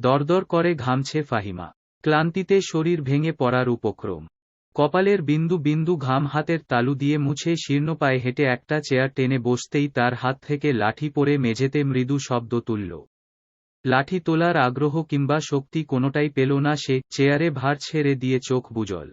দরদর করে ঘামছে ফাহিমা। ক্লান্তিতে শরীর ভেঙে পড়ার উপক্রম। কপালের বিন্দু বিন্দু ঘাম হাতের তালু দিয়ে মুছে শীর্ণ পায়ে হেঁটে একটা চেয়ার টেনে বসতেই তার হাত থেকে লাঠি পড়ে মেঝেতে মৃদু শব্দ তুলল। লাঠি তোলার আগ্রহ কিংবা শক্তি কোনোটাই পেল না সে, চেয়ারে ভার ছেড়ে দিয়ে চোখ বুজল।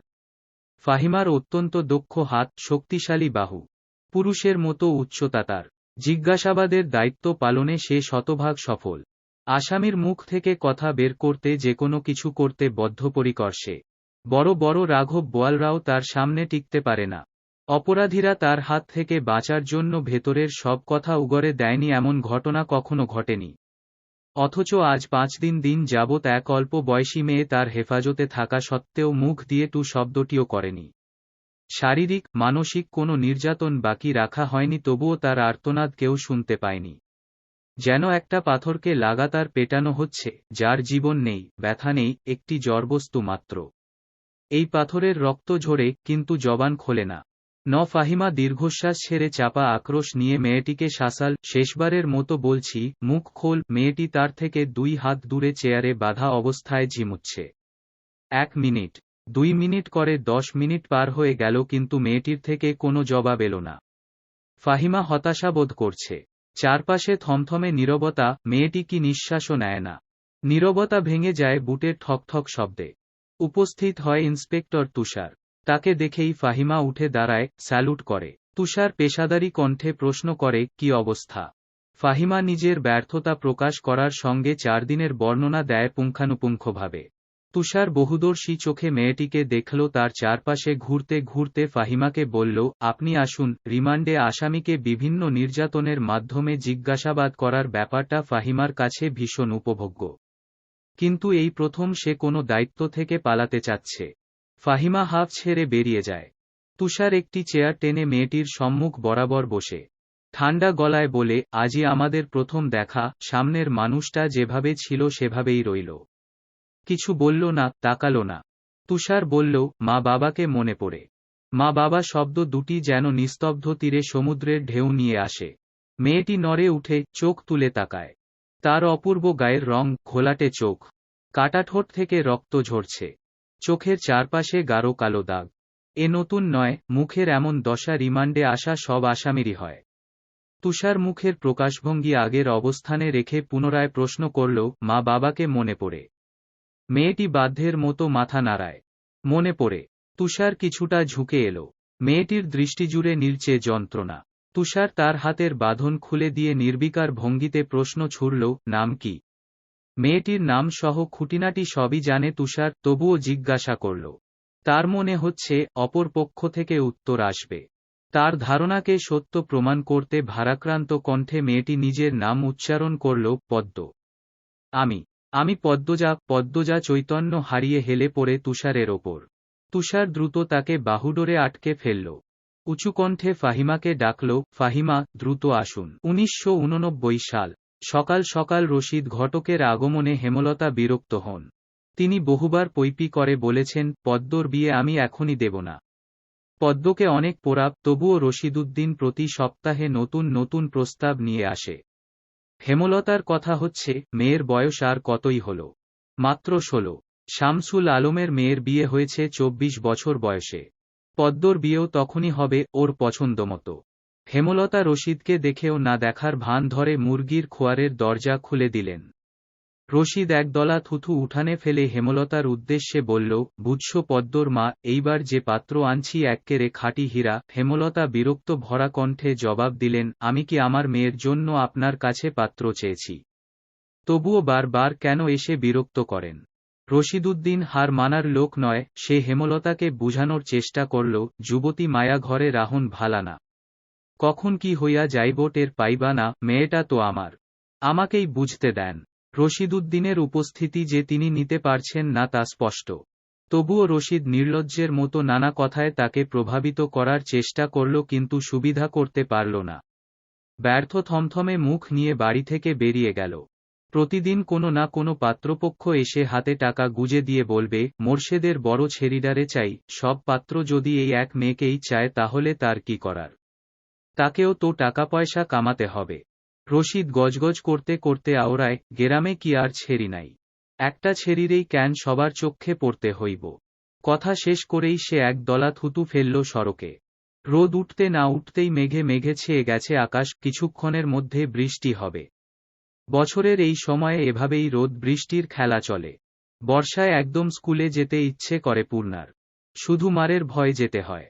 ফাহিমার অত্যন্ত দক্ষ হাত শক্তিশালী বাহু। পুরুষের মতো উচ্চতা তার। জিজ্ঞাসাবাদের দায়িত্ব পালনে সে শতভাগ সফল। আসামির মুখ থেকে কথা বের করতে যে কোনো কিছু করতে বদ্ধপরিকর সে। বড় বড় রাঘব বোয়ালরাও তার সামনে টিকতে পারে না। অপরাধীরা তার হাত থেকে বাঁচার জন্য ভেতরের সব কথা উগরে দেয়নি এমন ঘটনা কখনো ঘটেনি। অথচ আজ পাঁচ দিন দিন যাবৎ এক অল্প বয়সী মেয়ে তার হেফাজতে থাকা সত্ত্বেও মুখ দিয়ে টু শব্দটিও করেনি। শারীরিক, মানসিক কোনো নির্যাতন বাকি রাখা হয়নি তবুও তার আর্তনাদ কেউ শুনতে পায়নি। যেন একটা পাথরকে লাগাতার পেটানো হচ্ছে, যার জীবন নেই, ব্যথা নেই, একটি জড়বস্তু মাত্র। এই পাথরের রক্ত ঝরে, কিন্তু জবান খোলে না। ন ফাহিমা দীর্ঘশ্বাস ছেড়ে চাপা আক্রোশ নিয়ে মেয়েটিকে শাসাল, শেষবারের মতো বলছি, মুখ খোল, মেয়েটি তার থেকে দুই হাত দূরে চেয়ারে বাধা অবস্থায় ঝিমুচ্ছে। এক মিনিট। দুই মিনিট করে দশ মিনিট পার হয়ে গেল, কিন্তু মেয়েটির থেকে কোনো জবাব এলো না। ফাহিমা হতাশা বোধ করছে। চারপাশে থমথমে নীরবতা, মেয়েটি কি নিঃশ্বাসও নেয় না। নীরবতা ভেঙে যায় বুটের ঠকঠক শব্দে। উপস্থিত হয় ইন্সপেক্টর তুষার। তাকে দেখেই ফাহিমা উঠে দাঁড়ায়, স্যালুট করে। তুষার পেশাদারি কণ্ঠে প্রশ্ন করে, কি অবস্থা? ফাহিমা নিজের ব্যর্থতা প্রকাশ করার সঙ্গে চার দিনের বর্ণনা দেয় পুঙ্খানুপুঙ্খভাবে। তুষার বহুদর্শী চোখে মেয়েটিকে দেখল, তার চারপাশে ঘুরতে ঘুরতে ফাহিমাকে বলল, আপনি আসুন, রিমান্ডে আসামিকে বিভিন্ন নির্যাতনের মাধ্যমে জিজ্ঞাসাবাদ করার ব্যাপারটা ফাহিমার কাছে ভীষণ উপভোগ্য। কিন্তু এই প্রথম সে কোনো দায়িত্ব থেকে পালাতে চাচ্ছে। ফাহিমা হাফ ছেড়ে বেরিয়ে যায়। তুষার একটি চেয়ার টেনে মেয়েটির সম্মুখ বরাবর বসে। ঠান্ডা গলায় বলে, আজই আমাদের প্রথম দেখা, সামনের মানুষটা যেভাবে ছিল সেভাবেই রইল। কিছু বলল না, তাকালো না। তুষার বলল, মা বাবাকে মনে পড়ে। মা বাবা শব্দ দুটি যেন নিস্তব্ধ তীরে সমুদ্রের ঢেউ নিয়ে আসে। মেয়েটি নড়ে উঠে, চোখ তুলে তাকায়। তার অপূর্ব গায়ের রং ঘোলাটে চোখ। কাটাঠোঁট থেকে রক্ত ঝরছে। চোখের চারপাশে গাঢ় কালো দাগ। এ নতুন নয়, মুখের এমন দশা রিমান্ডে আসা সব আসামিরই হয়। তুষার মুখের প্রকাশভঙ্গি আগের অবস্থানে রেখে পুনরায় প্রশ্ন করল, মা বাবাকে মনে পড়ে? মেয়েটি বাধ্যের মতো মাথা নাড়ায়। মনে পড়ে, তুষার কিছুটা ঝুঁকে এলো। মেয়েটির দৃষ্টি জুড়ে নীলচে যন্ত্রণা। তুষার তার হাতের বাঁধন খুলে দিয়ে নির্বিকার ভঙ্গিতে প্রশ্ন ছুড়ল, নাম কি? মেয়েটির নাম সহ খুঁটিনাটি সবই জানে তুষার, তবুও জিজ্ঞাসা করল। তার মনে হচ্ছে, অপর পক্ষ থেকে উত্তর আসবে। তার ধারণাকে সত্য প্রমাণ করতে ভারাক্রান্ত কণ্ঠে মেয়েটি নিজের নাম উচ্চারণ করল, পদ্ম। আমি। আমি পদ্মজা পদ্মজা চৈতন্য হারিয়ে হেলে পড়ে তুষারের ওপর। তুষার দ্রুত তাকে বাহুডোরে আটকে ফেলল। উঁচু কণ্ঠে ফাহিমাকে ডাকল, ফাহিমা, দ্রুত আসুন। উনিশশো উননব্বই সাল। সকাল সকাল রশিদ ঘটকের আগমনে হেমলতা বিরক্ত হন। তিনি বহুবার পৈপি করে বলেছেন, পদ্মর বিয়ে আমি এখনই দেব না। পদ্মকে অনেক পোড়াপ তবুও রশিদুদ্দিন প্রতি সপ্তাহে নতুন নতুন প্রস্তাব নিয়ে আসে। হেমলতার কথা হচ্ছে, মেয়ের বয়স আর কতই হল। মাত্র ষোলো। শামসুল আলমের মেয়ের বিয়ে হয়েছে চব্বিশ বছর বয়সে। পদ্মর বিয়েও তখনই হবে ওর পছন্দ মতো। হেমলতা রশিদকে দেখেও না দেখার ভান ধরে মুরগির খোয়ারের দরজা খুলে দিলেন। রশিদ একদলা থুথু উঠানে ফেলে হেমলতার উদ্দেশ্যে বলল, বুঝছ পদ্মর মা, এইবার যে পাত্র আনছি এককেরে খাঁটি হীরা। হেমলতা বিরক্ত ভরা কণ্ঠে জবাব দিলেন, আমি কি আমার মেয়ের জন্য আপনার কাছে পাত্র চেয়েছি? তবুও বারবার কেন এসে বিরক্ত করেন? রশিদুদ্দিন হার মানার লোক নয়, সে হেমলতাকে বুঝানোর চেষ্টা করল, যুবতী মায়া ঘরে রাহুন ভালানা কখন কি হইয়া যাইব টের পাইবা না, মেয়েটা তো আমার। আমাকেই বুঝতে দেন। রশিদুদ্দিনের উপস্থিতি যে তিনি নিতে পারছেন না তা স্পষ্ট। তবুও রশিদ নির্লজ্জের মতো নানা কথায় তাকে প্রভাবিত করার চেষ্টা করল কিন্তু সুবিধা করতে পারল না। ব্যর্থ থমথমে মুখ নিয়ে বাড়ি থেকে বেরিয়ে গেল। প্রতিদিন কোনো না কোনো পাত্রপক্ষ এসে হাতে টাকা গুজে দিয়ে বলবে, মোর্শেদের বড় ছেড়িডারে চাই, সব পাত্র যদি এই এক মেয়েকেই চায় তাহলে তার কি করার? তাকেও তো টাকা পয়সা কামাতে হবে। রশিদ গজগজ করতে করতে আওড়ায়, গেরামে কি আর ছেড়ি নাই? একটা ছেড়িরেই ক্যান সবার চক্ষে পড়তে হইব। কথা শেষ করেই সে এক দলা থুতু ফেলল সড়কে। রোদ উঠতে না উঠতেই মেঘে মেঘে ছেয়ে গেছে আকাশ, কিছুক্ষণের মধ্যে বৃষ্টি হবে। বছরের এই সময়ে এভাবেই রোদ বৃষ্টির খেলা চলে। বর্ষায় একদম স্কুলে যেতে ইচ্ছে করে পূর্ণার। শুধু মারের ভয় যেতে হয়।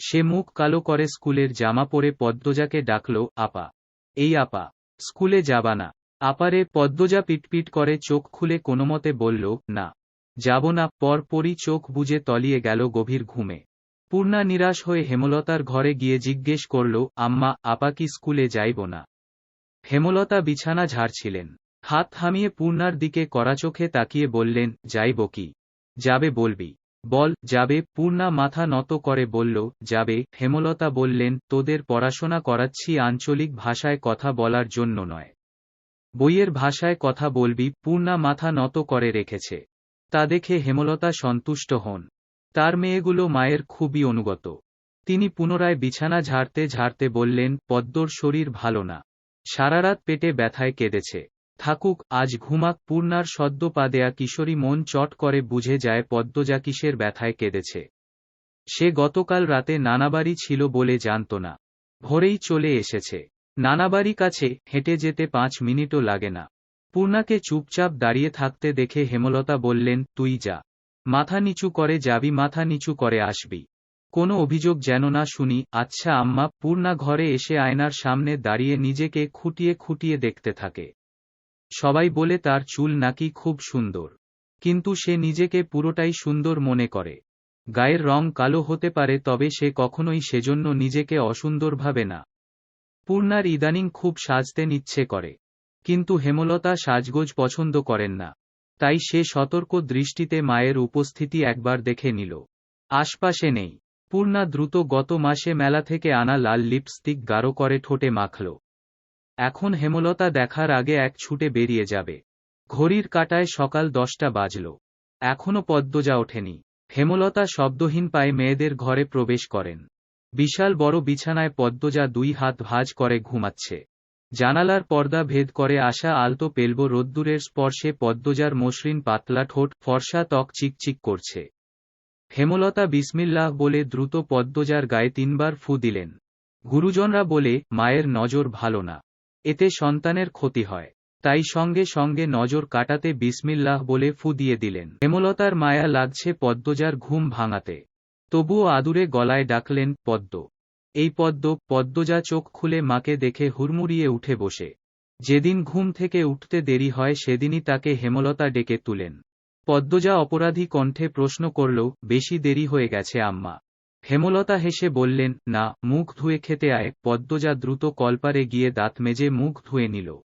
সে মুখ কালো করে স্কুলের জামা পরে পদ্মজাকে ডাকল, আপা, এই আপা। স্কুলে যাবা না। আপারে পদ্মজা পিটপিট করে চোখ খুলে কোনোমতে বলল, না, যাব না। পরপরই চোখ বুজে তলিয়ে গেল গভীর ঘুমে। পূর্ণা নিরাশ হয়ে হেমলতার ঘরে গিয়ে জিজ্ঞেস করল, আম্মা, আপা কি স্কুলে যাইব না? হেমলতা বিছানা ঝাড়ছিলেন। হাত থামিয়ে পূর্ণার দিকে করা চোখে তাকিয়ে বললেন, যাইব কি? যাবে বলবি। বল, যাবে, পূর্ণা মাথা নত করে বলল, যাবে, হেমলতা বললেন, তোদের পড়াশোনা করাচ্ছি আঞ্চলিক ভাষায় কথা বলার জন্য নয়। বইয়ের ভাষায় কথা বলবি, পূর্ণা মাথা নত করে রেখেছে। তা দেখে হেমলতা সন্তুষ্ট হন। তার মেয়েগুলো মায়ের খুবই অনুগত। তিনি পুনরায় বিছানা ঝাড়তে ঝাড়তে বললেন, পদ্মর শরীর ভালো না। সারারাত পেটে ব্যথায় কেঁদেছে। থাকুক, আজ ঘুমাক, পূর্ণার সদ্য পা দেয়া কিশোরী মন চট করে বুঝে যায় পদ্মজা কিসের ব্যথায় কেঁদেছে। সে গতকাল রাতে নানাবাড়ি ছিল বলে জানত না। ভোরেই চলে এসেছে। নানাবাড়ি কাছে হেঁটে যেতে পাঁচ মিনিটও লাগে না। পূর্ণাকে চুপচাপ দাঁড়িয়ে থাকতে দেখে হেমলতা বললেন, তুই যা। মাথা নিচু করে যাবি, মাথা নিচু করে আসবি। কোনো অভিযোগ যেন না শুনি। আচ্ছা আম্মা, পূর্ণা ঘরে এসে আয়নার সামনে দাঁড়িয়ে নিজেকে খুঁটিয়ে খুঁটিয়ে দেখতে থাকে। সবাই বলে তার চুল নাকি খুব সুন্দর। কিন্তু সে নিজেকে পুরোটাই সুন্দর মনে করে। গায়ের রং কালো হতে পারে তবে সে কখনোই সেজন্য নিজেকে অসুন্দর ভাবে না। পূর্ণার ইদানিং খুব সাজতে নিচ্ছে করে। কিন্তু হেমলতা সাজগোজ পছন্দ করেন না। তাই সে সতর্ক দৃষ্টিতে মায়ের উপস্থিতি একবার দেখে নিল। আশপাশে নেই। পূর্ণা দ্রুত গত মাসে মেলা থেকে আনা লাল লিপস্টিক গাঢ় করে ঠোঁটে মাখল। এখন হেমলতা দেখার আগে এক ছুটে বেরিয়ে যাবে। ঘড়ির কাটায় সকাল দশটা বাজল। এখনও পদ্মজা ওঠেনি। হেমলতা শব্দহীন পায়ে মেয়েদের ঘরে প্রবেশ করেন। বিশাল বড় বিছানায় পদ্মজা দুই হাত ভাজ করে ঘুমাচ্ছে। জানালার পর্দা ভেদ করে আসা আলতো পেলব রোদ্দুরের স্পর্শে পদ্মজার মসৃণ পাতলা ঠোঁট ফর্সা ত্বক চিকচিক করছে। হেমলতা বিসমিল্লাহ বলে দ্রুত পদ্মজার গায়ে তিনবার ফু দিলেন। গুরুজনরা বলে, মায়ের নজর ভালো না। এতে সন্তানের ক্ষতি হয়। তাই সঙ্গে সঙ্গে নজর কাটাতে বিসমিল্লাহ বলে ফু দিয়ে দিলেন। হেমলতার মায়া লাগছে পদ্মজার ঘুম ভাঙাতে। তবুও আদুরে গলায় ডাকলেন, পদ্ম। এই পদ্ম, পদ্মজা চোখ খুলে মাকে দেখে হুড়মুড়িয়ে উঠে বসে। যেদিন ঘুম থেকে উঠতে দেরি হয় সেদিনই তাকে হেমলতা ডেকে তুলেন। পদ্মজা অপরাধী কণ্ঠে প্রশ্ন করল, বেশি দেরি হয়ে গেছে, আম্মা। হেমলতা হেসে বললেন, না, মুখ ধুয়ে খেতে আয়। পদ্মজা দ্রুত কলপারে গিয়ে দাঁত মেজে মুখ ধুয়ে নিল।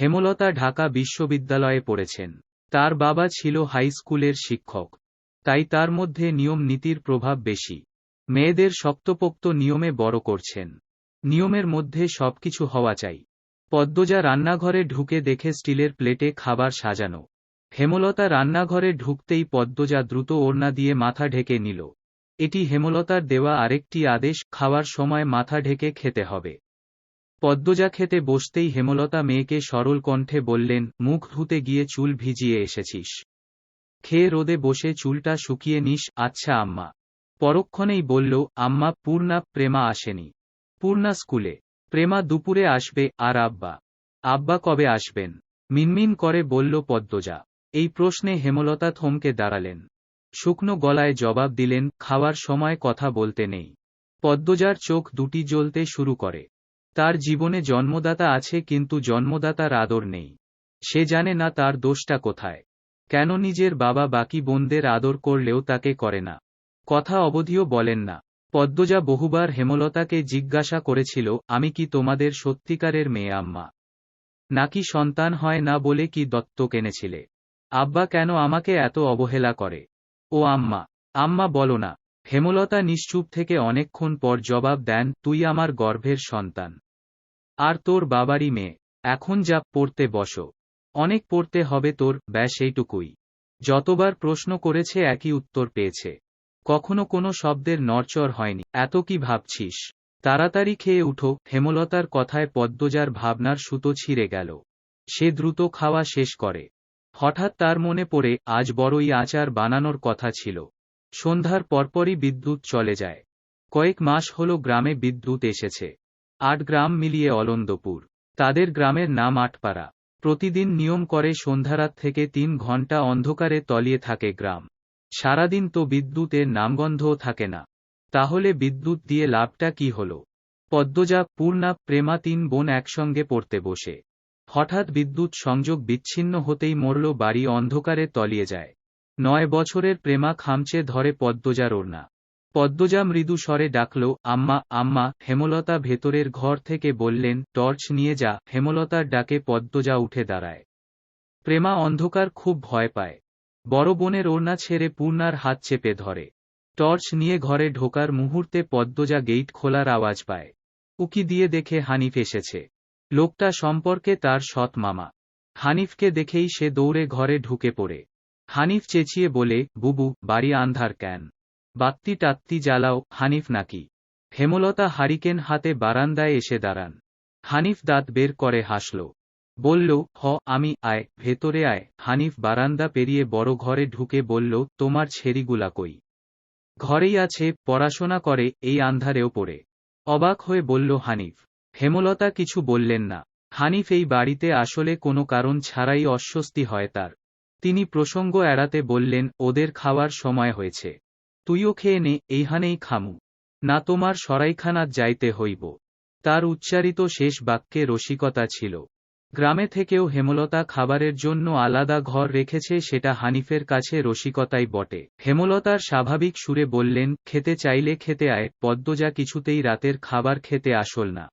হেমলতা ঢাকা বিশ্ববিদ্যালয়ে পড়েছেন। তার বাবা ছিল হাই স্কুলের শিক্ষক। তাই তার মধ্যে নিয়ম নীতির প্রভাব বেশি। মেয়েদের শক্তপোক্ত নিয়মে বড় করছেন। নিয়মের মধ্যে সবকিছু হওয়া চাই। পদ্মজা রান্নাঘরে ঢুকে দেখে স্টিলের প্লেটে খাবার সাজানো। হেমলতা রান্নাঘরে ঢুকতেই পদ্মজা দ্রুত ওড়না দিয়ে মাথা ঢেকে নিল। এটি হেমলতার দেওয়া আরেকটি আদেশ, খাওয়ার সময় মাথা ঢেকে খেতে হবে। পদ্মজা খেতে বসতেই হেমলতা মেয়েকে সরল কণ্ঠে বললেন, মুখ ধুতে গিয়ে চুল ভিজিয়ে এসেছিস। খেয়ে রোদে বসে চুলটা শুকিয়ে নিস আচ্ছা আম্মা। পরক্ষণেই বলল, আম্মা, পূর্ণা, প্রেমা আসেনি। পূর্ণা স্কুলে। প্রেমা দুপুরে আসবে, আর আব্বা? আব্বা কবে আসবেন? মিনমিন করে বলল পদ্মজা। এই প্রশ্নে হেমলতা থমকে দাঁড়ালেন। শুকনো গলায় জবাব দিলেন, খাওয়ার সময় কথা বলতে নেই। পদ্মজার চোখ দুটি জ্বলতে শুরু করে। তার জীবনে জন্মদাতা আছে কিন্তু জন্মদাতার আদর নেই। সে জানে না তার দোষটা কোথায়। কেন নিজের বাবা বাকি বোনদের আদর করলেও তাকে করে না। কথা অবধিও বলেন না। পদ্মজা বহুবার হেমলতাকে জিজ্ঞাসা করেছিল, আমি কি তোমাদের সত্যিকারের মেয়ে আম্মা? নাকি সন্তান হয় না বলে কি দত্তক এনেছিলে? আব্বা কেন আমাকে এত অবহেলা করে? ও আম্মা। আম্মা বলো না, হেমলতা নিশ্চুপ থেকে অনেকক্ষণ পর জবাব দেন, তুই আমার গর্ভের সন্তান। আর তোর বাবারই মেয়ে। এখন যা, পড়তে বসো। অনেক পড়তে হবে তোর, ব্যাস এইটুকুই। যতবার প্রশ্ন করেছে একই উত্তর পেয়েছে। কখনো কোনো শব্দের নড়চড় হয়নি। এত কি ভাবছিস? তাড়াতাড়ি খেয়ে উঠো। হেমলতার কথায় পদ্মজার ভাবনার সুতো ছিঁড়ে গেল। সে দ্রুত খাওয়া শেষ করে। হঠাৎ তার মনে পড়ে, আজ বড়ই আচার বানানোর কথা ছিল। সন্ধ্যার পরপরই বিদ্যুৎ চলে যায়। কয়েক মাস হল গ্রামে বিদ্যুৎ এসেছে। আট গ্রাম মিলিয়ে অলন্দপুর। তাদের গ্রামের নাম আটপাড়া। প্রতিদিন নিয়ম করে সন্ধ্যারাত থেকে তিন ঘণ্টা অন্ধকারে তলিয়ে থাকে গ্রাম। সারাদিন তো বিদ্যুতের নামগন্ধও থাকে না। তাহলে বিদ্যুৎ দিয়ে লাভটা কি হল? পদ্মজা, পূর্ণা, প্রেমা তিন বোন একসঙ্গে পড়তে বসে। হঠাৎ বিদ্যুৎ সংযোগ বিচ্ছিন্ন হতেই মরল বাড়ি অন্ধকারে তলিয়ে যায়। নয় বছরের প্রেমা খামচে ধরে পদ্মজার ওড়না পদ্মজা মৃদু স্বরে ডাকল, আম্মা আম্মা, হেমলতা ভেতরের ঘর থেকে বললেন, টর্চ নিয়ে যা। হেমলতার ডাকে পদ্মজা উঠে দাঁড়ায়। প্রেমা অন্ধকার খুব ভয় পায়। বড় বোনের ওড়না ছেড়ে পূর্ণার হাত চেপে ধরে। টর্চ নিয়ে ঘরে ঢোকার মুহূর্তে পদ্মজা গেইট খোলার আওয়াজ পায়। উকি দিয়ে দেখে হানিফ এসেছে। লোকটা সম্পর্কে তার সৎ মামা। হানিফকে দেখেই সে দৌড়ে ঘরে ঢুকে পড়ে। হানিফ চেঁচিয়ে বলে, বুবু, বাড়ি আন্ধার ক্যান বাত্তি টাত্তি জ্বালাও, হানিফ নাকি? হেমলতা হারিকেন হাতে বারান্দায় এসে দাঁড়ান। হানিফ দাঁত বের করে হাসল। বলল, হ, আমি, আয়, ভেতরে আয়। হানিফ বারান্দা পেরিয়ে বড় ঘরে ঢুকে বলল, তোমার ছেড়িগুলা কই? ঘরেই আছে, পড়াশোনা করে, এই আন্ধারেও পড়ে। অবাক হয়ে বলল হানিফ হেমলতা কিছু বললেন না। হানিফ এই বাড়িতে আসলে কোনো কারণ ছাড়াই অস্বস্তি হয় তার। তিনি প্রসঙ্গ এড়াতে বললেন, ওদের খাওয়ার সময় হয়েছে। তুইও খেয়ে নে এইহানেই খামু। না তোমার সরাইখানাত যাইতে হইব তার উচ্চারিত শেষ বাক্যে রসিকতা ছিল। গ্রামে থেকেও হেমলতা খাবারের জন্য আলাদা ঘর রেখেছে সেটা হানিফের কাছে রসিকতাই বটে। হেমলতার স্বাভাবিক সুরে বললেন, খেতে চাইলে খেতে আয়, পদ্মজা কিছুতেই রাতের খাবার খেতে আসল না।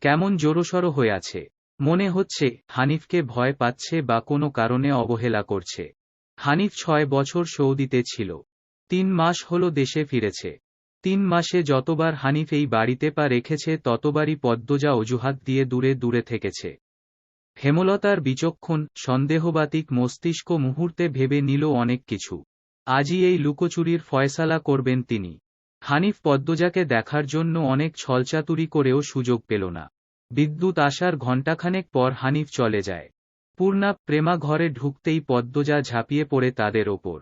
কেমন জোরসড় হয়ে আছে। মনে হচ্ছে, হানিফকে ভয় পাচ্ছে বা কোনো কারণে অবহেলা করছে। হানিফ ছয় বছর সৌদিতে ছিল। তিন মাস হল দেশে ফিরেছে। তিন মাসে যতবার হানিফ এই বাড়িতে পা রেখেছে, ততবারই পদ্মজা অজুহাত দিয়ে দূরে দূরে থেকেছে। হেমলতার বিচক্ষণ, সন্দেহবাতিক মস্তিষ্ক মুহূর্তে ভেবে নিল অনেক কিছু। আজই এই লুকোচুরির ফয়সালা করবেন তিনি। হানিফ পদ্মজাকে দেখার জন্য অনেক ছলচাতুরি করেও সুযোগ পেল না। বিদ্যুৎ আসার ঘণ্টাখানেক পর হানিফ চলে যায়। পূর্ণা প্রেমা ঘরে ঢুকতেই পদ্মজা ঝাঁপিয়ে পড়ে তাদের ওপর।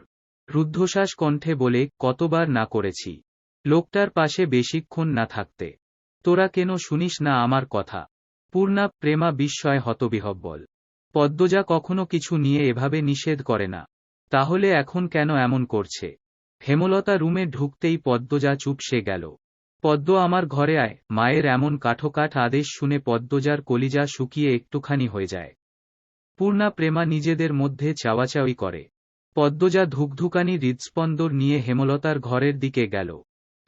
রুদ্ধশ্বাস কণ্ঠে বলে, কতবার না করেছি। লোকটার পাশে বেশিক্ষণ না থাকতে। তোরা কেন শুনিস না আমার কথা? পূর্ণা প্রেমা বিস্ময় হতবিহব্বল পদ্মজা কখনো কিছু নিয়ে এভাবে নিষেধ করে না। তাহলে এখন কেন এমন করছে? হেমলতা রুমে ঢুকতেই পদ্মজা চুপসে গেল। পদ্ম আমার ঘরে আয়, মায়ের এমন কাঠোকাঠ আদেশ শুনে পদ্মজার কলিজা শুকিয়ে একটুখানি হয়ে যায়। পূর্ণা প্রেমা নিজেদের মধ্যে চাওয়াচাওয়ি করে। পদ্মজা ধুকধুকানি হৃদস্পন্দর নিয়ে হেমলতার ঘরের দিকে গেল।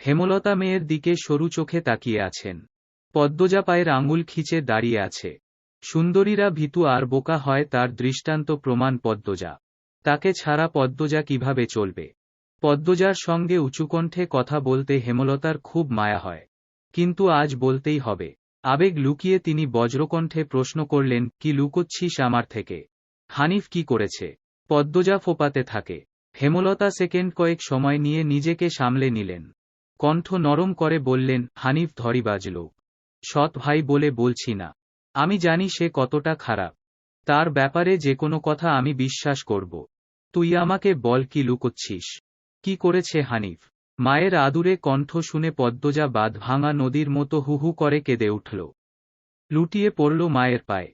হেমলতা মেয়ের দিকে সরু চোখে তাকিয়ে আছেন। পদ্মজা পায়ের আঙুল খিচে দাঁড়িয়ে আছে। সুন্দরীরা ভীতু আর বোকা হয় তার দৃষ্টান্ত প্রমাণ পদ্মজা। তাকে ছাড়া পদ্মজা কীভাবে চলবে? পদ্মজার সঙ্গে উঁচুকণ্ঠে কথা বলতে হেমলতার খুব মায়া হয়। কিন্তু আজ বলতেই হবে। আবেগ লুকিয়ে তিনি বজ্রকণ্ঠে প্রশ্ন করলেন, কি লুকোচ্ছিস আমার থেকে? হানিফ কি করেছে? পদ্মজা ফোপাতে থাকে হেমলতা সেকেন্ড কয়েক সময় নিয়ে নিজেকে সামলে নিলেন। কণ্ঠ নরম করে বললেন, হানিফ ধরিবাজ লোক সৎ ভাই বলে বলছি না। আমি জানি সে কতটা খারাপ। তার ব্যাপারে যে কোনো কথা আমি বিশ্বাস করব। তুই আমাকে বল কি লুকোচ্ছিস? কি করেছে হানিফ? মায়ের আদুরে কণ্ঠ শুনে পদ্মজা বাঁধ ভাঙা নদীর মতো হুহু করে কেঁদে উঠল। লুটিয়ে পড়ল মায়ের পায়ে।